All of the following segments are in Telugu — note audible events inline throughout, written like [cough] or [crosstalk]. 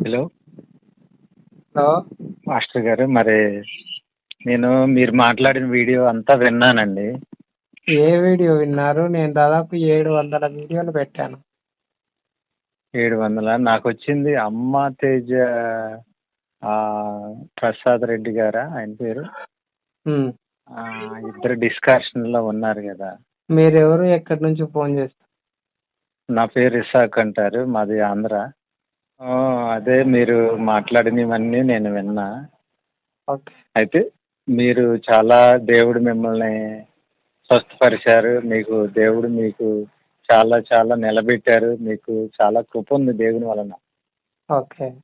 హలో. హలో. మాస్టర్ గారు మరి నేను మీరు మాట్లాడిన వీడియో అంతా విన్నానండి. ఏ వీడియో విన్నారు? నేను దాదాపు ఏడు వందల వీడియోలు పెట్టాను. ఏడు వందల? నాకు వచ్చింది అమ్మ తేజ ప్రసాద్ రెడ్డి గారా ఆయన పేరు? ఇద్దరు డిస్కషన్లో ఉన్నారు కదా. మీరెవరు? ఎక్కడి నుంచి ఫోన్ చేస్తారు? నా పేరు ఇసాక్ అంటారు మాది ఆంధ్ర. అదే మీరు మాట్లాడినవన్నీ నేను విన్నా. ఓకే. అయితే మీరు చాలా దేవుడు మిమ్మల్ని స్వస్థపరిచారు. మీకు దేవుడు మీకు చాలా చాలా నిలబెట్టారు. మీకు చాలా కృప ఉంది దేవుని వలన. ఓకే.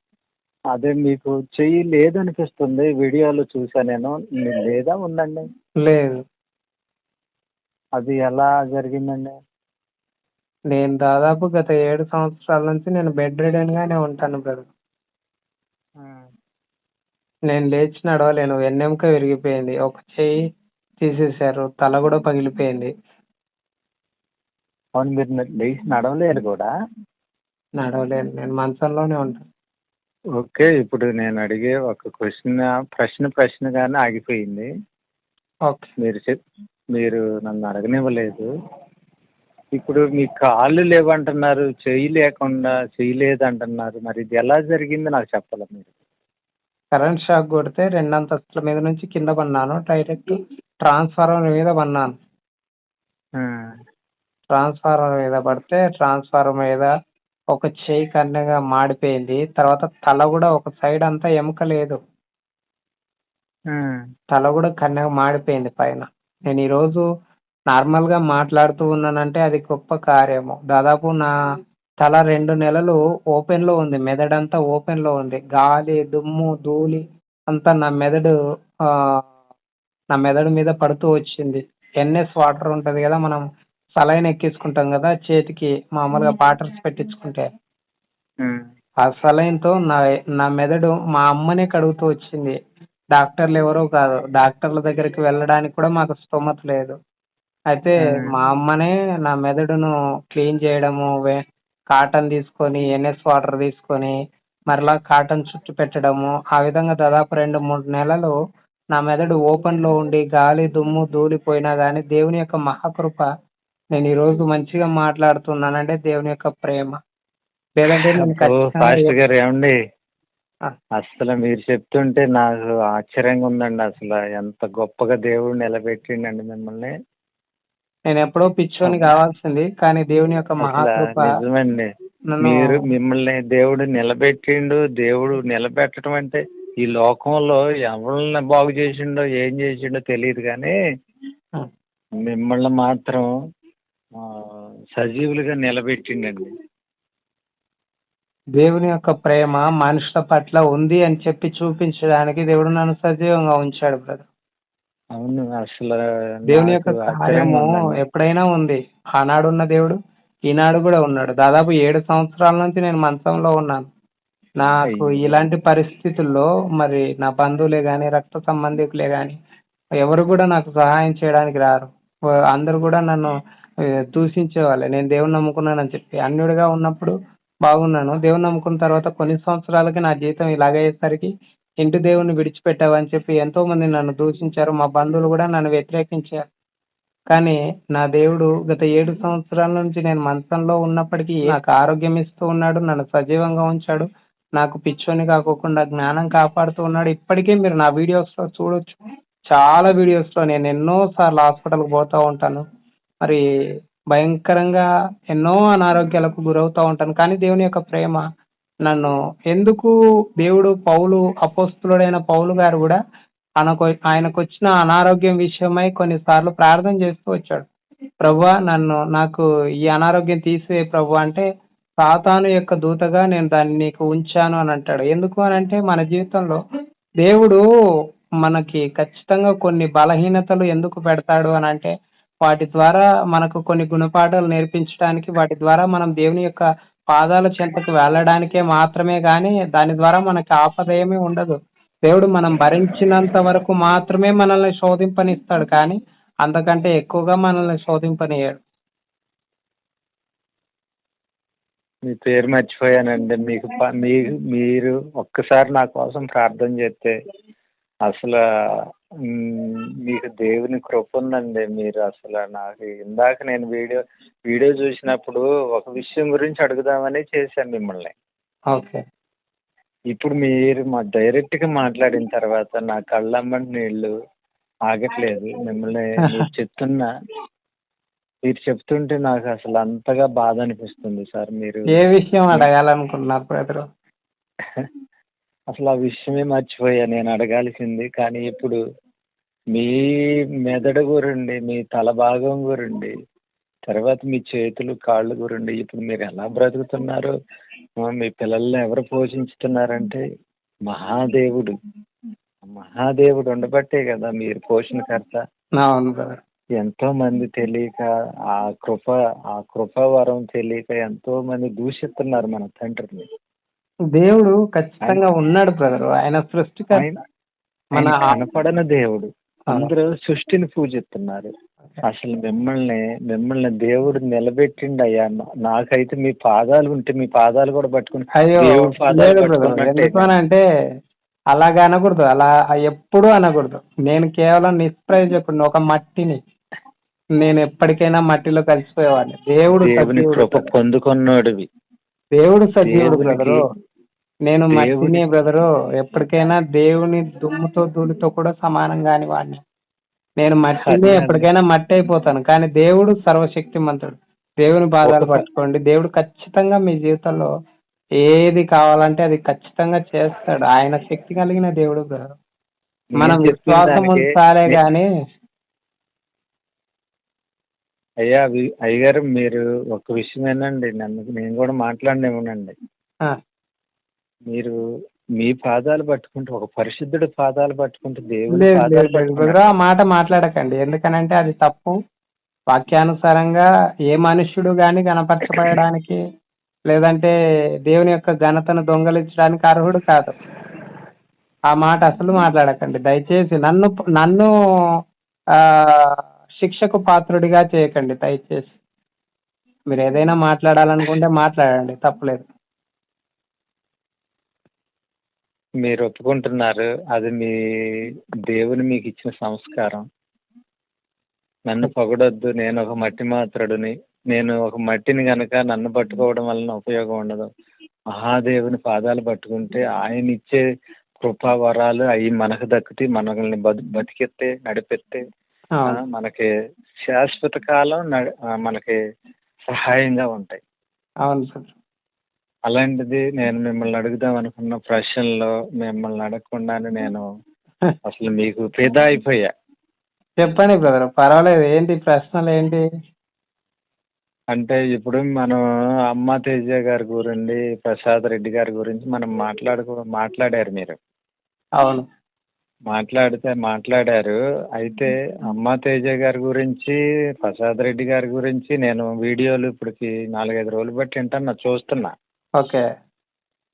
అదే మీకు చెయ్యి లేదనిపిస్తుంది. వీడియోలో చూసా నేను. లేదా ఉందండి? లేదు. అది ఎలా జరిగిందండి? నేను దాదాపు గత ఏడు సంవత్సరాల నుంచి నేను బెడ్ రిడెన్ గానే ఉంటాను బ్రదర్. నేను లేచి నడవలేను. వెన్నెముక విరిగిపోయింది. ఒక చెయ్యి తీసేశారు. తల కూడా పగిలిపోయింది. అవును మీరు లేచి నడవలేరు కూడా? నడవలేను. నేను మంచంలోనే ఉంటాను ఓకే ఇప్పుడు నేను అడిగే ఒక క్వశ్చన్ ప్రశ్న ప్రశ్నగానే ఆగిపోయింది. ఓకే. మీరు చెప్ మీరు నన్ను అడగనివ్వలేదు. ఇప్పుడు మీ కాళ్ళు లేవంటున్నారు చెయ్యి లేకుండా చెయ్యి లేదంటున్నారు. మరి ఇది ఎలా జరిగింది నాకు చెప్పాలి మీరు? కరెంట్ షాక్ కొడితే రెండు అంతస్తుల మీద నుంచి కింద పన్నాను. డైరెక్ట్ ట్రాన్స్ఫార్మర్ మీద పన్నాను. ట్రాన్స్ఫార్మర్ మీద పడితే ట్రాన్స్ఫార్మర్ మీద ఒక చేయి కన్నగా మాడిపోయింది. తర్వాత తల కూడా ఒక సైడ్ అంతా ఎముక లేదు. తల కూడా కన్నగా మాడిపోయింది పైన. నేను ఈ నార్మల్గా మాట్లాడుతూ ఉన్నానంటే అది గొప్ప కార్యము. దాదాపు నా తల రెండు నెలలు ఓపెన్లో ఉంది. మెదడంతా ఓపెన్లో ఉంది. గాలి దుమ్ము ధూళి అంతా నా మెదడు ఆ నా మెదడు మీద పడుతూ వచ్చింది. ఎన్ఎస్ వాటర్ ఉంటది కదా మనం సలైన్ ఎక్కించుకుంటాం కదా చేతికి మామూలుగా పాటర్స్ పెట్టించుకుంటే. ఆ సలైన్తో నా నా మెదడు మా అమ్మనే కడుగుతూ వచ్చింది. డాక్టర్లు ఎవరో కాదు. డాక్టర్ల దగ్గరికి వెళ్ళడానికి కూడా మాకు స్తోమత లేదు. అయితే. మా అమ్మనే నా మెదడును క్లీన్ చేయడము వే- కాటన్ తీసుకొని ఎన్ఎస్ వాటర్ తీసుకొని మరలా కాటన్ చుట్టు పెట్టడము. ఆ విధంగా దాదాపు రెండు మూడు నెలలు నా మెదడు ఓపెన్లో ఉండి గాలి దుమ్ము ధూళిపోయినా గానీ దేవుని యొక్క మహాకృప నేను ఈ రోజు మంచిగా మాట్లాడుతున్నానంటే దేవుని యొక్క ప్రేమ. లేదంటే నేను అబ్బో, ఖచ్చితంగా పాస్టర్ గారు ఏమండి? ఆ. అసలు మీరు చెప్తుంటే నాకు ఆశ్చర్యంగా ఉందండి. అసలు ఎంత గొప్పగా దేవుడు నిలబెట్టిండండి మిమ్మల్ని. నేను ఎప్పుడో పిచ్చోని కావాల్సింది కానీ దేవుని యొక్క మహాకృప నిజమండి. మీరు మిమ్మల్ని దేవుడు నిలబెట్టిండు దేవుడు నిలబెట్టడం అంటే ఈ లోకంలో ఎవరిని బాగు చేసిండో ఏం చేసిండో తెలియదు కానీ మిమ్మల్ని మాత్రం సజీవులుగా నిలబెట్టిండండి. దేవుని యొక్క ప్రేమ మనుషుల పట్ల ఉంది అని చెప్పి చూపించడానికి దేవుడు నన్ను సజీవంగా ఉంచాడు బ్రదర్. అవును అసలు దేవుని యొక్క ఉందండి. ఎప్పుడైనా ఉంది. ఆనాడు ఉన్న దేవుడు ఈనాడు కూడా ఉన్నాడు. దాదాపు ఏడు సంవత్సరాల నుంచి నేను మంచంలో ఉన్నాను. నాకు. ఇలాంటి పరిస్థితుల్లో మరి నా బంధువులే గాని రక్త సంబంధికులే గాని ఎవరు కూడా నాకు సహాయం చేయడానికి రారు. అందరూ కూడా నన్ను దూషించేవాళ్ళే. నేను దేవుని నమ్ముకున్నానని చెప్పి. అన్యుడిగా ఉన్నప్పుడు బాగున్నాను. దేవుని నమ్ముకున్న తర్వాత కొన్ని సంవత్సరాలకి నా జీవితం ఇలాగయ్యేసరికి ఇంటి దేవుణ్ణి విడిచిపెట్టావని చెప్పి ఎంతో మంది నన్ను దూషించారు. మా బంధువులు కూడా నన్ను వ్యతిరేకించారు. కానీ నా దేవుడు గత ఏడు సంవత్సరాల నుంచి నేను మంచంలో ఉన్నప్పటికీ నాకు ఆరోగ్యం ఇస్తూ ఉన్నాడు నన్ను సజీవంగా ఉంచాడు నాకు పిచ్చోని కాకోకుండా జ్ఞానం కాపాడుతూ ఉన్నాడు. ఇప్పటికే మీరు నా వీడియోస్లో చూడొచ్చు. చాలా వీడియోస్లో నేను ఎన్నో సార్లు హాస్పిటల్కి పోతా ఉంటాను. మరి భయంకరంగా ఎన్నో అనారోగ్యాలకు గురవుతా ఉంటాను. కానీ దేవుని యొక్క ప్రేమ నన్ను ఎందుకు దేవుడు పౌలు అపోస్తుడైన పౌలు గారు కూడా ఆయనకు ఆయనకు వచ్చిన అనారోగ్యం విషయమై కొన్నిసార్లు ప్రార్థన చేస్తూ వచ్చాడు. ప్రభా నన్ను నాకు ఈ అనారోగ్యం తీసే ప్రభు అంటే సాతాను యొక్క దూతగా నేను దాన్ని నీకు ఉంచాను అని అంటాడు. ఎందుకు అని అంటే మన జీవితంలో దేవుడు మనకి ఖచ్చితంగా కొన్ని బలహీనతలు ఎందుకు పెడతాడు అని అంటే వాటి ద్వారా మనకు కొన్ని గుణపాఠాలు నేర్పించడానికి వాటి ద్వారా మనం దేవుని యొక్క పాదాల చెంతకు వెళ్ళడానికే మాత్రమే గాని దాని ద్వారా మనకి ఆపద ఏమీ ఉండదు. దేవుడు మనం భరించినంత వరకు మాత్రమే మనల్ని శోధింపనిస్తాడు కానీ అంతకంటే ఎక్కువగా మనల్ని శోధింపనియ్యాడు. మీ పేరు మర్చిపోయానండి. మీకు మీకు మీరు ఒక్కసారి నా కోసం ప్రార్థన చేస్తే అసలు మీకు దేవుని కృప ఉందండి మీరు అసలు నాకు ఇందాక నేను వీడియో వీడియో చూసినప్పుడు ఒక విషయం గురించి అడుగుదామని చేశాను మిమ్మల్ని. ఓకే. ఇప్పుడు మీరు మా డైరెక్ట్గా మాట్లాడిన తర్వాత నా కళ్ళమ్మటి నీళ్ళు ఆగట్లేదు. మిమ్మల్ని మీరు చెప్తున్నా మీరు చెప్తుంటే నాకు అసలు అంతగా బాధ అనిపిస్తుంది సార్. మీరు ఏ విషయం అడగాలనుకుంటున్నారు బ్రదరు? [laughs] అసలు ఆ విషయమే మర్చిపోయా. నేను అడగాల్సింది. కానీ ఇప్పుడు మీ మెదడు గురండి మీ తల భాగం గురండి తర్వాత మీ చేతులు కాళ్ళు గురండి. ఇప్పుడు మీరు ఎలా బ్రతుకుతున్నారు మీ పిల్లల్ని ఎవరు పోషించుతున్నారంటే మహాదేవుడు. మహాదేవుడు ఉండబట్టే కదా మీరు పోషణకర్త. అవును బ్రదర్. ఎంతో మంది తెలియక ఆ కృప ఆ కృప వరం తెలియక ఎంతో మంది దూషిస్తున్నారు మన తండ్రిని. దేవుడు ఖచ్చితంగా ఉన్నాడు బ్రదర్. ఆయన సృష్టికర్త. మన కనపడని దేవుడు. అందరూ సృష్టిని పూజిస్తున్నారు. అసలు మిమ్మల్ని మిమ్మల్ని దేవుడు నిలబెట్టిండి అయ్యా నాకైతే మీ పాదాలు ఉంటే మీ పాదాలు కూడా పట్టుకుని అంటే అలాగా అనకూడదు. అలా ఎప్పుడూ అనకూడదు. నేను కేవలం నిష్ప్రయోజకుడిని ఒక మట్టిని. నేను ఎప్పటికైనా మట్టిలో కలిసిపోయేవాడిని. దేవుడు దేవుని కృప. పొందుకున్నోడివి. దేవుడు సజీవుడు నేను మట్టిని బ్రదరు ఎప్పటికైనా దేవుని దుమ్ముతో ధూళితో కూడా సమానం కాని వాడిని. నేను మట్టిని. ఎప్పటికైనా మట్టి అయిపోతాను కానీ దేవుడు సర్వశక్తిమంతుడు. దేవుని పాదాలు ఒక- పట్టుకోండి. దేవుడు ఖచ్చితంగా మీ జీవితంలో ఏది కావాలంటే అది ఖచ్చితంగా చేస్తాడు. ఆయన శక్తి కలిగిన దేవుడు బ్రదర్. మనం విశ్వాసం ఉంచాలే నే- గాని అయ్యా అయ్యగారు మీరు ఒక విషయమేనండి నన్ను నేను కూడా మాట్లాడినేమోనండి మీరు మీ పాదాలు పట్టుకుంటే ఒక పరిశుద్ధుడి పాదాలు పట్టుకుంటే దేవుడి లేదు పాదాలు లేదు లేదు. పట్టుకున్నట్టు. బ్రదర్ ఆ మాట మాట్లాడకండి. ఎందుకనంటే అది తప్పు. వాక్యానుసారంగా ఏ మనుష్యుడు గాని గణపరచబడడానికి లేదంటే దేవుని యొక్క ఘనతను దొంగలించడానికి అర్హుడు కాదు. ఆ మాట అసలు మాట్లాడకండి. దయచేసి నన్ను నన్ను ఆ శిక్షకు పాత్రుడిగా చేయకండి. దయచేసి. మీరు ఏదైనా మాట్లాడాలనుకుంటే మాట్లాడండి. తప్పలేదు. మీరు ఒప్పుకుంటున్నారు. అది మీ దేవుని మీకు ఇచ్చిన సంస్కారం. నన్ను పొగడొద్దు. నేను ఒక మట్టి మాత్రుడిని. నేను ఒక మట్టిని గనక నన్ను పట్టుకోవడం వలన ఉపయోగం ఉండదు. మహాదేవుని పాదాలు పట్టుకుంటే ఆయన ఇచ్చే కృపా వరాలు అవి మనకు దక్కుతే మనల్ని బతు బతికెత్తే నడిపెత్తే మనకి శాశ్వత కాలం మనకి సహాయంగా ఉంటాయి. అవును సార్. అలాంటిది నేను మిమ్మల్ని అడుగుదాం అనుకున్న ప్రశ్నలో మిమ్మల్ని అడగకుండానే నేను అసలు మీకు ఫిదా అయిపోయా. చెప్పండి బ్రదర్ పర్వాలేదు. ఏంటి ప్రశ్నలు ఏంటి? అంటే ఇప్పుడు మనం అమ్మ తేజ గారి గురించి ప్రసాద్ రెడ్డి గారి గురించి మనం మాట్లాడుకో మాట్లాడారు మీరు. అవును. మాట్లాడితే మాట్లాడారు. అయితే అమ్మ తేజ గారి గురించి ప్రసాద్ రెడ్డి గారి గురించి నేను వీడియోలు ఇప్పటికి నాలుగైదు రోజులు బట్టి వింటున్నా చూస్తున్నా. ఓకే.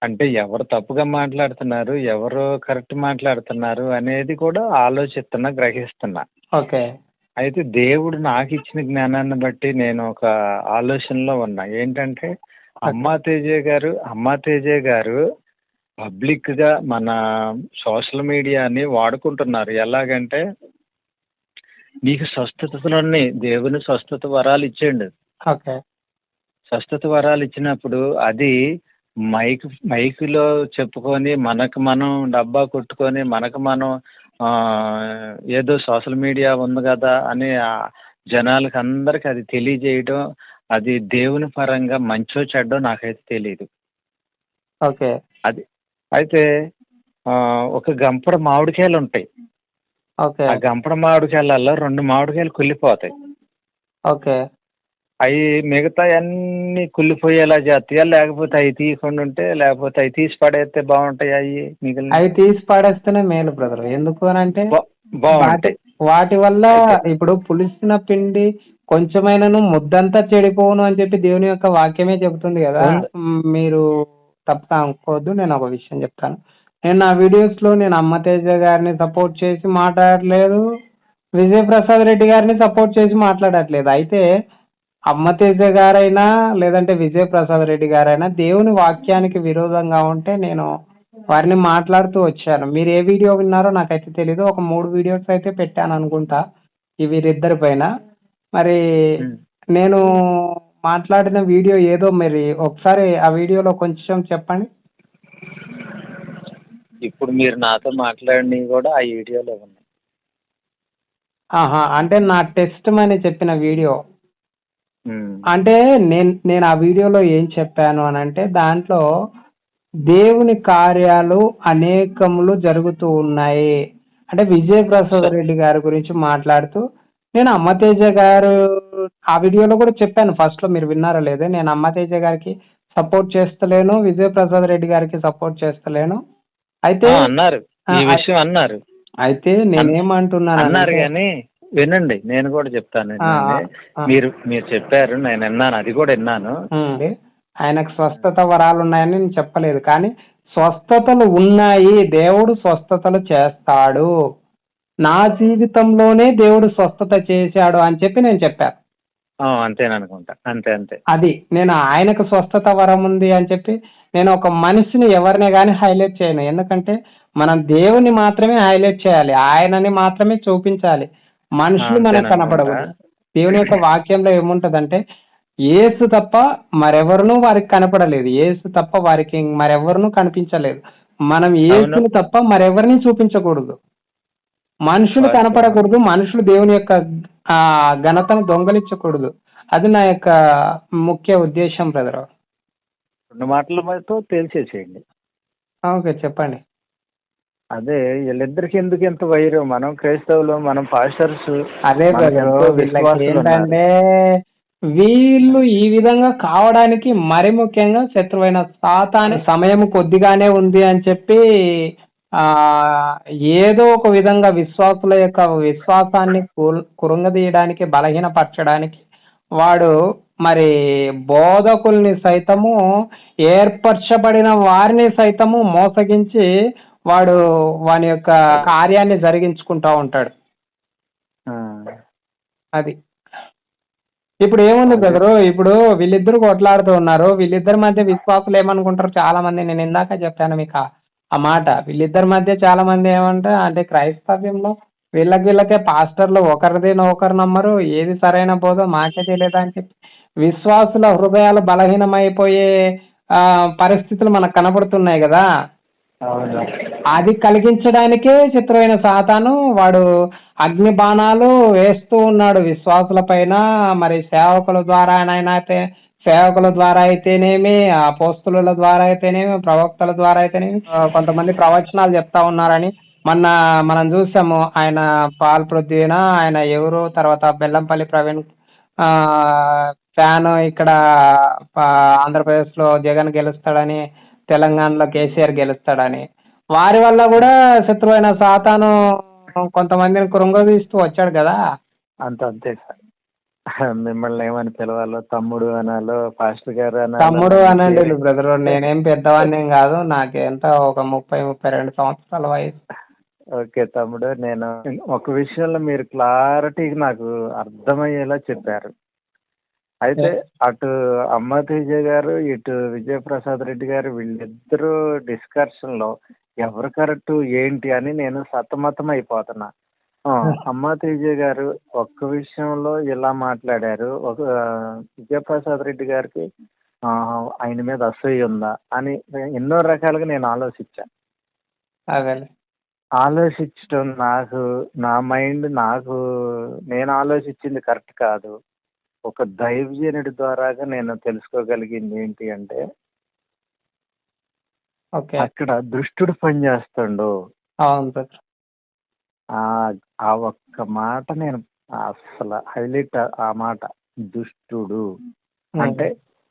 అంటే ఎవరు తప్పుగా మాట్లాడుతున్నారు ఎవరు కరెక్ట్ మాట్లాడుతున్నారు అనేది కూడా ఆలోచిస్తున్నా గ్రహిస్తున్నా. ఓకే. అయితే దేవుడు నాకు ఇచ్చిన జ్ఞానాన్ని బట్టి నేను ఒక ఆలోచనలో ఉన్నా. ఏంటంటే అమ్మా తేజ గారు అమ్మా తేజ గారు పబ్లిక్గా మన సోషల్ మీడియాని వాడుకుంటున్నారు. ఎలాగంటే నీకు స్వస్థతలోని దేవుని స్వస్థత వరాలు ఇచ్చేయండి. ఓకే. స్వస్థత వరాలు ఇచ్చినప్పుడు అది మైక్ మైకులో చెప్పుకొని మనకు మనం డబ్బా కొట్టుకొని మనకు మనం ఆ, ఏదో సోషల్ మీడియా ఉంది కదా అని జనాలకు అందరికి అది తెలియజేయడం అది దేవుని పరంగా మంచో చెడ్డో నాకైతే తెలియదు ఓకే. అది అయితే ఒక గంపడ మామిడికాయలు ఉంటాయి. ఓకే. ఆ గంపడ మామిడికాయలలో రెండు మామిడికాయలు కుళ్ళిపోతాయి. ఓకే. అవి మిగతా అన్ని కుళ్ళిపోయేలా చేస్తాయా? లేకపోతే అవి తీయకుండా ఉంటే లేకపోతే అవి తీసి పడేస్తే బాగుంటాయి అవి మిగిలిన అవి తీసి పాడేస్తేనే మేలు బ్రదర్. ఎందుకు అని అంటే బాగుంటాయి. వాటి వల్ల ఇప్పుడు పులిసిన పిండి కొంచెమైనను ముద్దంతా చెడిపోవును అని చెప్పి దేవుని యొక్క వాక్యమే చెబుతుంది కదా. మీరు తప్ప అనుకోవద్దు. నేను ఒక విషయం చెప్తాను. నేను నా వీడియోస్లో నేను అమ్మ తేజ గారిని సపోర్ట్ చేసి మాట్లాడలేదు. విజయ్ ప్రసాద్ రెడ్డి గారిని సపోర్ట్ చేసి మాట్లాడట్లేదు. అయితే అమ్మతేజ గారైనా లేదంటే విజయ ప్రసాద్ రెడ్డి గారైనా దేవుని వాక్యానికి విరోధంగా ఉంటే నేను వారిని మాట్లాడుతూ వచ్చాను. మీరు ఏ వీడియో విన్నారో నాకైతే తెలీదు. ఒక మూడు వీడియోస్ అయితే పెట్టాను అనుకుంటా ఈ వీరిద్దరి పైన. మరి. నేను మాట్లాడిన వీడియో ఏదో మరి ఒకసారి ఆ వీడియోలో కొంచెం చెప్పండి. ఇప్పుడు మీరు నాతో మాట్లాడినవి కూడా ఆ వీడియోలో ఉన్నాయి. ఆహా అంటే నా టెస్ట్ అని చెప్పిన వీడియో. అంటే నేను నేను ఆ వీడియోలో ఏం చెప్పాను అని అంటే దాంట్లో దేవుని కార్యాలు అనేకములు జరుగుతూ ఉన్నాయి. అంటే విజయ ప్రసాద్ రెడ్డి గారి గురించి మాట్లాడుతూ నేను అమ్మతేజ గారు ఆ వీడియోలో కూడా చెప్పాను ఫస్ట్లో మీరు విన్నారా లేదే నేను అమ్మతేజ గారికి సపోర్ట్ చేస్తలేను విజయ ప్రసాద్ రెడ్డి గారికి సపోర్ట్ చేస్తలేను. అయితే అన్నారు. ఈ ఆ, విషయం అన్నారు. అయితే నేనేమంటున్నాను అన్నారు కానీ వినండి నేను కూడా చెప్తాను. మీరు మీరు చెప్పారు నేను విన్నాను అది కూడా విన్నాను. ఆయనకు స్వస్థత వరాలు ఉన్నాయని నేను చెప్పలేదు కానీ స్వస్థతలు ఉన్నాయి దేవుడు స్వస్థతలు చేస్తాడు. నా జీవితంలోనే దేవుడు స్వస్థత చేశాడు అని చెప్పి నేను చెప్పాను. అంతేననుకుంటా అంతే అంతే అది నేను ఆయనకు స్వస్థత వరం ఉంది అని చెప్పి నేను ఒక మనిషిని ఎవరిని కానీ హైలైట్ చేయను. ఎందుకంటే మనం దేవుని మాత్రమే హైలైట్ చేయాలి ఆయనని మాత్రమే చూపించాలి. మనుషులు మనకు. కనపడకూడదు దేవుని యొక్క వాక్యంలో ఏముంటదంటే ఏసు తప్ప మరెవరునూ వారికి కనపడలేదు. ఏసు తప్ప వారికి మరెవరునూ కనిపించలేదు. మనం ఏసుని తప్ప మరెవరిని చూపించకూడదు. మనుషులు. కనపడకూడదు. మనుషులు దేవుని యొక్క ఆ ఘనతను దొంగలించకూడదు. అది నా యొక్క ముఖ్య ఉద్దేశం బ్రదర్. రెండు మాటలతో తేల్చేసేయండి. ఓకే చెప్పండి. అదే వీళ్ళిద్దరికి ఎందుకు ఎంత వైరం? మనం క్రైస్తవులు మనం పాస్టర్స్ అదే బ్రదర్ వీళ్ళకి ఏంటంటే వీళ్ళు ఈ విధంగా కావడానికి మరి ముఖ్యంగా శత్రువైన సాతాని సమయం కొద్దిగానే ఉంది అని చెప్పి ఆ ఏదో ఒక విధంగా విశ్వాసుల యొక్క విశ్వాసాన్ని కురుంగదీయడానికి బలహీనపరచడానికి వాడు మరి బోధకుల్ని సైతము ఏర్పరచబడిన వారిని సైతము మోసగించి వాడు వాని యొక్క కార్యాన్ని జరిగించుకుంటా ఉంటాడు. అది. ఇప్పుడు ఏముంది బ్రదరు? ఇప్పుడు వీళ్ళిద్దరు కొట్లాడుతూ ఉన్నారు. వీళ్ళిద్దరి మధ్య విశ్వాసులు ఏమనుకుంటారు చాలా మంది నేను ఇందాక చెప్పాను మీకు ఆ- మాట. వీళ్ళిద్దరి మధ్య చాలా మంది ఏమంటే అంటే క్రైస్తవ్యంలో వీళ్ళకి వీళ్ళకే పాస్టర్లు ఒకరిది ఒకరు నమ్మరు. ఏది సరైన బోధో మాకే తెలియదు అని చెప్పి విశ్వాసుల హృదయాలు బలహీనమైపోయే ఆ, పరిస్థితులు మనకు కనబడుతున్నాయి కదా. అది కలిగించడానికే చిత్రమైన సాతాను వాడు అగ్ని బాణాలు వేస్తూ ఉన్నాడు. విశ్వాసుల పైన మరి సేవకుల ద్వారా అయితే సేవకుల ద్వారా అయితేనేమి ఆ పోస్తుల ద్వారా అయితేనేమి ప్రవక్తల ద్వారా అయితేనేమి కొంతమంది ప్రవచనాలు చెప్తా ఉన్నారని మొన్న మనం చూసాము. ఆయన పాల్ పృథ్వీన ఆయన ఎవరు తర్వాత బెల్లంపల్లి ప్రవీణ్ ఫ్యాన్ ఇక్కడ ఆంధ్రప్రదేశ్లో జగన్ గెలుస్తాడని తెలంగాణలో కేసీఆర్ గెలుస్తాడని వారి వల్ల కూడా శత్రువైన సాతాను కొంతమందిని కృంగదీస్తూ వచ్చాడు కదా. అంత అంతే సార్. మిమ్మల్ని ఏమని పిలవాలో తమ్ముడు అనాలో పాస్టర్ గారు అనాలో తమ్ముడు అనండి బ్రదర్ నేనేం పెద్దవాడిని కాదు నాకు ఎంత ఒక ముప్పై ముప్పై రెండు సంవత్సరాల వయసు. ఓకే తమ్ముడు నేను ఒక విషయంలో మీరు క్లారిటీగా నాకు అర్థమయ్యేలా చెప్పారు. అయితే అటు అమ్మ తేజ గారు ఇటు విజయప్రసాద్ రెడ్డి గారు వీళ్ళిద్దరూ డిస్కషన్లో ఎవరు కరెక్ట్ ఏంటి అని నేను సతమతం అయిపోతున్నా. ఆ, [laughs] అమ్మ తేజ గారు ఒక్క విషయంలో ఇలా మాట్లాడారు. ఒక విజయప్రసాద్ రెడ్డి గారికి ఆ, ఆయన మీద అసూయ ఉందా అని ఎన్నో రకాలుగా నేను ఆలోచించాను అదే ఆలోచించడం నాకు నా మైండ్ నాకు నేను ఆలోచించింది కరెక్ట్ కాదు. ఒక దైవజనుడి ద్వారాగా నేను తెలుసుకోగలిగింది ఏంటి అంటే ఓకే. అక్కడ దుష్టుడు పనిచేస్తుండు అవును బ్రదర్ ఆ ఆ ఒక్క మాట నేను అసలు హైలైట్ ఆ మాట దుష్టుడు. అంటే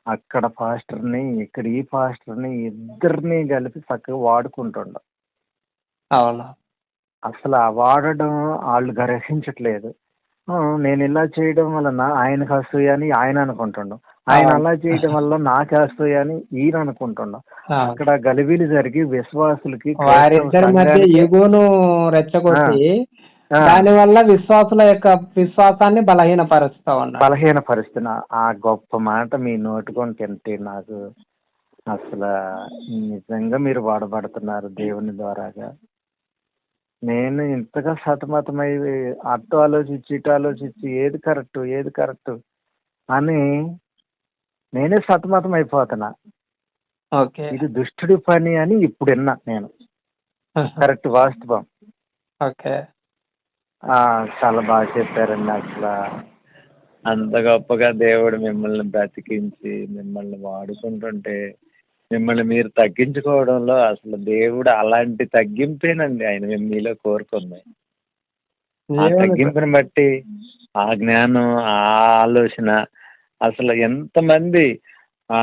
అక్కడ పాస్టర్ని ఇక్కడ ఈ పాస్టర్ని ఇద్దరిని కలిపి చక్కగా వాడుకుంటుండు. అవును? అసలు ఆ వాడడం వాళ్ళు గ్రహించట్లేదు. నేను ఇలా చేయడం వలన ఆయనకు అసూయ అని ఆయన అనుకుంటుండు ఆయన. అలా చేయడం వల్ల నాకు అసూయ అని ఈయన అనుకుంటుండు. అక్కడ గలిబిలి జరిగి విశ్వాసులకి వారిద్దరి మధ్య సంఘానికి- ఎగువను రెచ్చగొట్టి ఆ. దానివల్ల విశ్వాసుల యొక్క విశ్వాసాన్ని బలహీనపరుస్తా ఉన్నారు బలహీన పరిస్థితి ఆ గొప్ప మాట మీ నోటుకొని నాకు అసలు నిజంగా మీరు వాడబడుతున్నారు దేవుని ద్వారాగా నేను ఇంతగా సతమతమై అటు ఆలోచించి ఇటు ఆలోచించి ఏది కరెక్ట్ ఏది కరెక్ట్ అని నేనే సతమతం అయిపోతున్నా ఓకే. ఇది దుష్టుడి పని అని ఇప్పుడు విన్నా నేను. కరెక్ట్ వాస్తవం. ఓకే. ఆ, చాలా బాగా చెప్పారండి అసలు. అంత గొప్పగా దేవుడు మిమ్మల్ని బ్రతికించి మిమ్మల్ని వాడుకుంటుంటే మిమ్మల్ని మీరు తగ్గించుకోవడంలో అసలు దేవుడు అలాంటి తగ్గింపేనండి ఆయన మేము మీలో కోరుకుంది ఆ తగ్గింపుని బట్టి ఆ జ్ఞానం ఆ ఆలోచన అసలు ఎంతమంది ఆ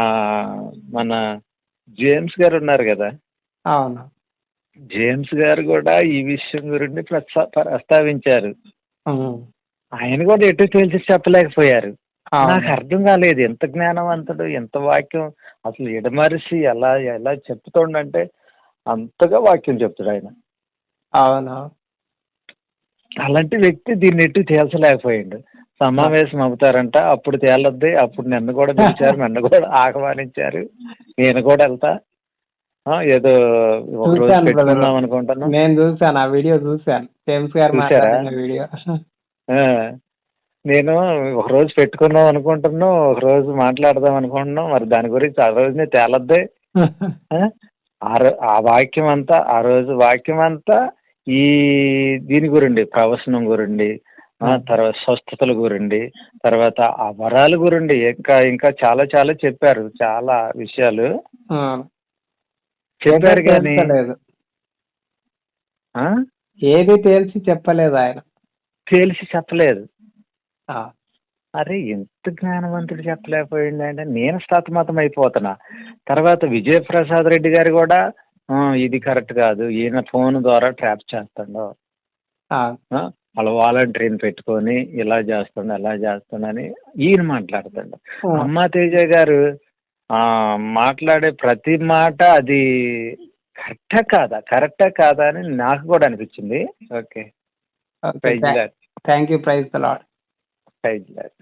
మన జేమ్స్ గారు ఉన్నారు కదా అవును జేమ్స్ గారు కూడా ఈ విషయం గురించి ప్రస్తా- ప్రస్తావించారు. ఆయన కూడా ఎటు తేల్చి చెప్పలేకపోయారు. నాకు అర్థం కాలేదు. ఎంత జ్ఞానవంతుడు ఎంత వాక్యం. అసలు ఎడమరిసి ఎలా ఎలా చెప్తుండంటే అంతగా వాక్యం చెప్తాడు ఆయన. అవును. అలాంటి వ్యక్తి దీన్ని ఎటు తేల్చలేకపోయిండు. సమావేశం అవుతారంట. అప్పుడు తేలద్ది. అప్పుడు నన్ను కూడా పిలిచారు. [laughs] నన్ను కూడా ఆహ్వానించారు. నేను కూడా వెళ్తా. ఏదో ఒక రోజు. పెట్టుకుందాం నేను చూసాను ఆ వీడియో చూసాను జేమ్స్ గారు? మాట్లాడిన వీడియో. నేను ఒక రోజు పెట్టుకుందాం అనుకుంటున్నాం ఒక రోజు మాట్లాడదాం అనుకుంటున్నాం మరి దాని గురించి ఆ రోజునే తేలద్దే [laughs] ఆ? ఆ వాక్యం అంతా ఆ రోజు వాక్యం అంతా ఈ దీని గురండి ప్రవచనం గురండి ఆ తర్వాత స్వస్థతల గురండి తర్వాత ఆ వరాల గురండి ఇంకా ఇంకా చాలా చాలా చెప్పారు చాలా విషయాలు. చెప్పారు కానీ? ఏది తేల్చి చెప్పలేదు ఆయన తేల్చి చెప్పలేదు. అరే ఎంత జ్ఞానవంతుడు చెప్పలేకపోయింది అంటే నేను స్తతమతం అయిపోతున్నా. తర్వాత విజయప్రసాద్ రెడ్డి గారు కూడా "ఆ, ఇది కరెక్ట్ కాదు. ఈయన ఫోన్ ద్వారా ట్రాప్ చేస్తాడు. వాళ్ళ వాలంటీర్ని పెట్టుకొని ఇలా చేస్తుండ అలా చేస్తుండని ఈయన మాట్లాడుతాడు. అమ్మా తేజ గారు ఆ మాట్లాడే ప్రతి మాట అది కరెక్టా కాదా? కరెక్టా కాదా అని నాకు కూడా అనిపించింది. Okay. Thank you praise Lord praise Lord